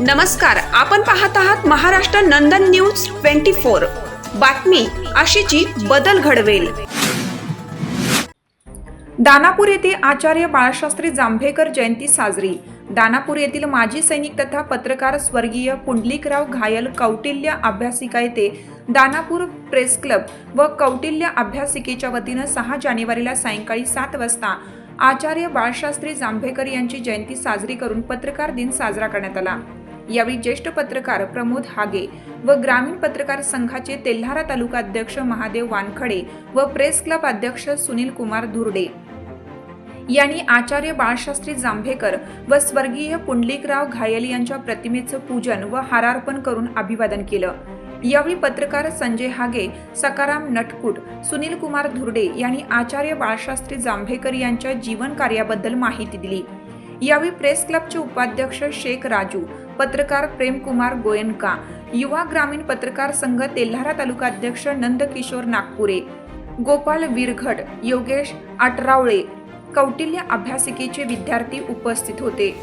नमस्कार आपण पाहत आहात Maharashtra Nandan news twenty four. बातमी अशीची बदल घडवेल. दानापूर येथे आचार्य बाळशास्त्री जांभेकर जयंती साजरी. दानापूर येथील माजी सैनिक तथा पत्रकार स्वर्गीय पुंडलिकराव घायल कौटिल्य अभ्यासिका येथे दानापूर प्रेस क्लब व कौटिल्य अभ्यासिकेच्या वतीनं सहा जानेवारीला सायंकाळी सात वाजता आचार्य बाळशास्त्री जांभेकर यांची जयंती साजरी करून पत्रकार दिन साजरा करण्यात आला. यावेळी ज्येष्ठ पत्रकार प्रमोद हागे व ग्रामीण पत्रकार संघाचे तेल्हारा तालुका अध्यक्ष महादेव वानखडे व प्रेस क्लब अध्यक्ष सुनील कुमार धुर्डे. यांनी आचार्य बाळशास्त्री जांभेकर व स्वर्गीय पुंडलिकराव घायल यांच्या प्रतिमेचं पूजन व हारार्पण करून अभिवादन केलं. यावेळी पत्रकार संजय हागे सकाराम नटकुट सुनील कुमार धुर्डे यांनी आचार्य बाळशास्त्री जांभेकर यांच्या जीवन कार्याबद्दल माहिती दिली. यावेळी प्रेस क्लबचे उपाध्यक्ष शेख राजू पत्रकार प्रेमकुमार गोयनका युवा ग्रामीण पत्रकार संघ तेल्हारा तालुका अध्यक्ष नंदकिशोर नागपुरे गोपाल विरघट योगेश आटरावळे कौटिल्य अभ्यासिकेचे विद्यार्थी उपस्थित होते.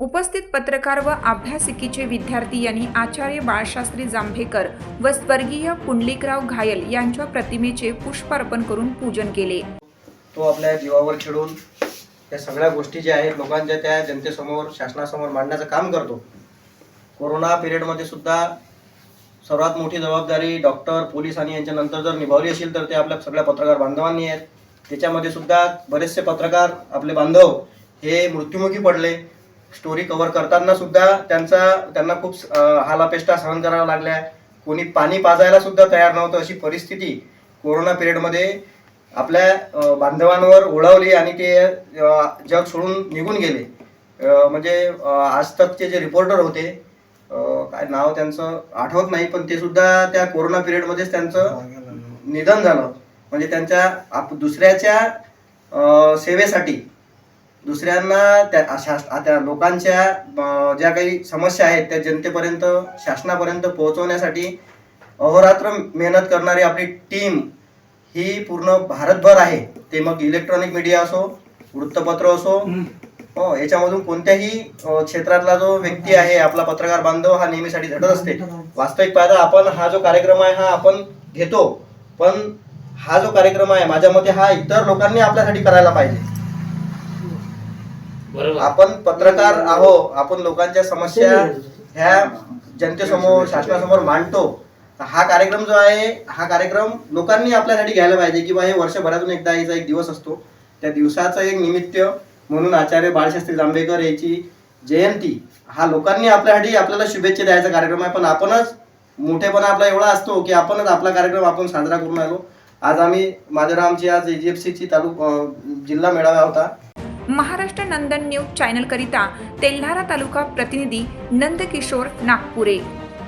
उपस्थित पत्रकार व अभ्यासिकेचे विद्यार्थी यांनी आचार्य बाळशास्त्री जांभेकर व स्वर्गीय पुंडलिकराव घायल यांच्या प्रतिमेचे पुष्पार्पण करून पूजन केले. तो आपल्या जीवावर खेळून या सगळ्या गोष्टी ज्या आहेत लोकांच्या त्या जनतेसमोर शासनासमोर मांडण्याचं काम करतो. कोरोना पिरियडमध्ये सुद्धा सर्वात मोठी जबाबदारी डॉक्टर पोलीस आणि यांच्यानंतर जर निभावली असेल तर ते आपल्या सगळ्या पत्रकार बांधवांनी आहेत. त्याच्यामध्ये सुद्धा बरेचसे पत्रकार आपले बांधव हे मृत्युमुखी पडले. स्टोरी कव्हर करताना सुद्धा त्यांचा त्यांना खूप हालापेष्टा सहन कराव्या लागल्या. कोणी पाणी पाजायला सुद्धा तयार नव्हतं अशी परिस्थिती कोरोना पिरियडमध्ये आपल्या बांधवांवर ओढावली आणि ते जग सोडून निघून गेले. म्हणजे आज तकचे जे रिपोर्टर होते काय नाव त्यांचं आठवत नाही पण ते सुद्धा त्या कोरोना पिरियडमध्येच त्यांचं निधन झालं म्हणजे त्यांच्या आप दुसऱ्याच्या सेवेसाठी दुसऱ्यांना त्या शास- त्या लोकांच्या ज्या काही समस्या आहेत त्या जनतेपर्यंत शासनापर्यंत पोहोचवण्यासाठी अहोरात्र मेहनत करणारी आपली टीम ही पूर्ण भारतभर आहे. ते मग इलेक्ट्रॉनिक मीडिया असो वृत्तपत्र असो हो याच्यामधून कोणत्याही क्षेत्रातला जो व्यक्ती आहे आपला पत्रकार बांधव हा नेहमीसाठी झटत असते. वास्तविक पाहता आपण हा जो कार्यक्रम आहे हा आपण घेतो. पण हा जो कार्यक्रम आहे माझ्या मते हा इतर लोकांनी आपल्यासाठी करायला पाहिजे. बरोबर. आपण पत्रकार आहो आपण लोकांच्या समस्या ह्या जनतेसमोर शासनासमोर मांडतो. तर हा कार्यक्रम जो आहे हा कार्यक्रम लोकांनी आपल्यासाठी घ्यायला पाहिजे किंवा हे वर्षभरातून एकदा याचा एक दिवस असतो. त्या दिवसाचं एक निमित्त म्हणून आचार्य बाळशास्त्री जांभेकर याची जयंती हा लोकांनी आपल्यासाठी आपल्याला शुभेच्छा द्यायचा कार्यक्रम आहे. पण आपणच मोठेपणा आपला एवढा असतो की आपणच आपला कार्यक्रम आपण साजरा करून आलो. आज आम्ही माधवरामची आज एजीएफसीची तालुका जिल्हा मेळावा होता. महाराष्ट्र नंदन न्यूज चॅनलकरिता तेल्हारा तालुका प्रतिनिधी नंदकिशोर नागपुरे.